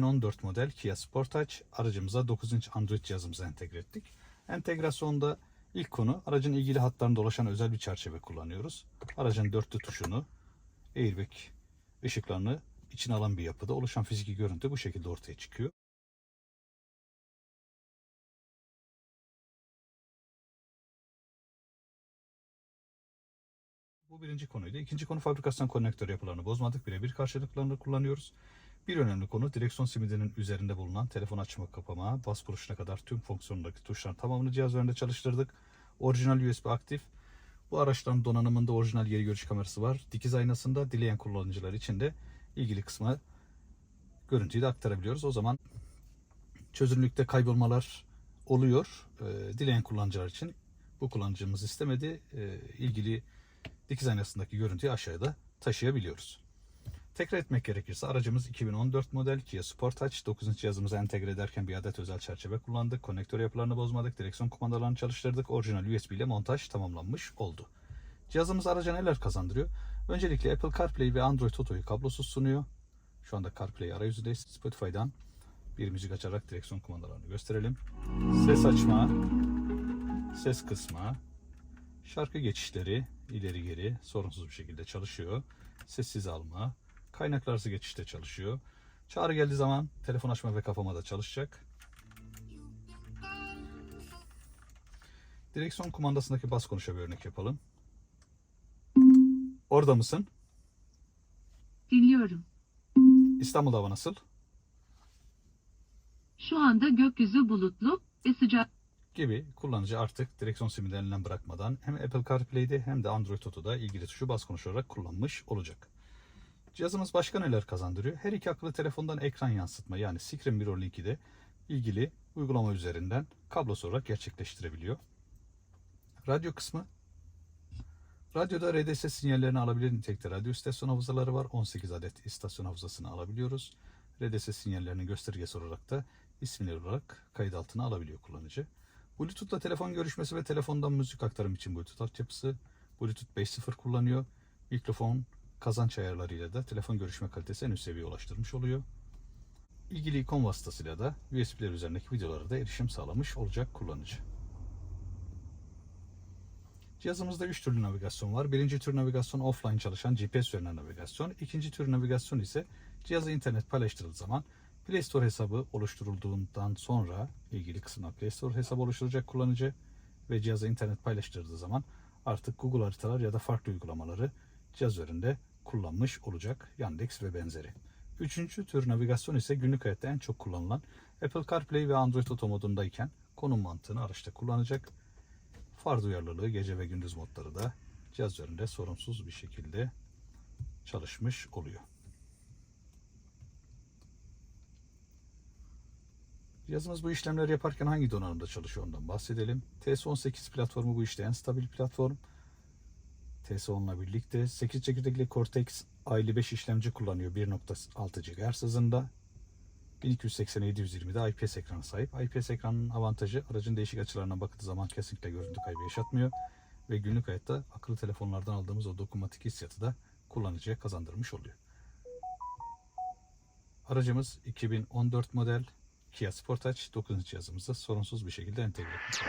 2014 model Kia Sportage aracımıza 9 inç Android cihazımıza entegre ettik. Entegrasyonda ilk konu aracın ilgili hatlarında dolaşan özel bir çerçeve kullanıyoruz. Aracın dörtlü tuşunu, airbag ışıklarını içine alan bir yapıda oluşan fiziki görüntü bu şekilde ortaya çıkıyor. Bu birinci konuydu. İkinci konu fabrikasyon konnektör yapılarını bozmadık. Birebir karşılıklarını kullanıyoruz. Bir önemli konu direksiyon simidinin üzerinde bulunan telefon açma kapama, bas vuruşuna kadar tüm fonksiyonundaki tuşların tamamını cihaz üzerinde çalıştırdık. Orijinal USB aktif. Bu araçların donanımında orijinal geri görüş kamerası var. Dikiz aynasında dileyen kullanıcılar için de ilgili kısma görüntüyü de aktarabiliyoruz. O zaman çözünürlükte kaybolmalar oluyor. Ee, dileyen kullanıcılar için bu kullanıcımız istemedi. Ee, ilgili dikiz aynasındaki görüntüyü aşağıda taşıyabiliyoruz. Tekrar etmek gerekirse aracımız 2014 model Kia Sportage 9. cihazımıza entegre ederken bir adet özel çerçeve kullandık. Konnektör yapılarını bozmadık. Direksiyon kumandalarını çalıştırdık. Orijinal USB ile montaj tamamlanmış oldu. Cihazımız araca neler kazandırıyor? Öncelikle Apple CarPlay ve Android Auto'yu kablosuz sunuyor. Şu anda CarPlay arayüzündeyiz. Spotify'dan bir müzik açarak direksiyon kumandalarını gösterelim. Ses açma, ses kısma, şarkı geçişleri ileri geri sorunsuz bir şekilde çalışıyor. Sessiz alma, kaynaklar arası geçişte çalışıyor. Çağrı geldiği zaman telefon açma ve kapama da çalışacak. Direksiyon kumandasındaki bas konuşa bir örnek yapalım. Orada mısın? Dinliyorum. İstanbul hava nasıl? Şu anda gökyüzü bulutlu ve sıcak. gibi kullanıcı artık direksiyon simini elinden bırakmadan hem Apple CarPlay'de hem de Android Auto'da ilgili tuşu bas konuşarak kullanmış olacak. Cihazımız başka neler kazandırıyor? Her iki akıllı telefondan ekran yansıtma yani Screen Mirror linki de ilgili uygulama üzerinden kablosuz olarak gerçekleştirebiliyor. Radyo kısmı Radyoda RDS sinyallerini alabilir nitelikte radyo istasyon hafızaları var. 18 adet istasyon hafızasını alabiliyoruz. RDS sinyallerinin göstergesi olarak da isimleri olarak kayıt altına alabiliyor kullanıcı. Bluetooth'la telefon görüşmesi ve telefondan müzik aktarım için Bluetooth altyapısı. Bluetooth 5.0 kullanıyor. Mikrofon kazanç ayarlarıyla da telefon görüşme kalitesi en üst seviyeye ulaştırmış oluyor. İlgili ikon vasıtasıyla da USB'ler üzerindeki videolara da erişim sağlamış olacak kullanıcı. Cihazımızda 3 türlü navigasyon var. Birinci tür navigasyon offline çalışan GPS üzerinden navigasyon. İkinci tür navigasyon ise cihaza internet paylaştırıldığı zaman Play Store hesabı oluşturulduğundan sonra ilgili kısımda Play Store hesabı oluşturacak kullanıcı ve cihaza internet paylaştırdığı zaman artık Google haritalar ya da farklı uygulamaları cihaz üzerinde kullanmış olacak. Yandex ve benzeri. Üçüncü tür navigasyon ise günlük hayatta en çok kullanılan Apple CarPlay ve Android Auto modundayken konum mantığını araçta kullanacak. Far duyarlılığı gece ve gündüz modları da cihaz üzerinde sorunsuz bir şekilde çalışmış oluyor. Cihazımız bu işlemleri yaparken hangi donanımda çalışıyor ondan bahsedelim. TS18 platformu bu işte stabil platform. TS10 ile birlikte 8 çekirdekli Cortex A55 işlemci kullanıyor 1.6 GHz hızında. 1280-720'de IPS ekrana sahip. IPS ekranın avantajı aracın değişik açılarına bakıldığı zaman kesinlikle görüntü kaybı yaşatmıyor. Ve günlük hayatta akıllı telefonlardan aldığımız o dokunmatik hissiyatı da kullanıcıya kazandırmış oluyor. Aracımız 2014 model Kia Sportage 9. cihazımızda sorunsuz bir şekilde entegre etmiş.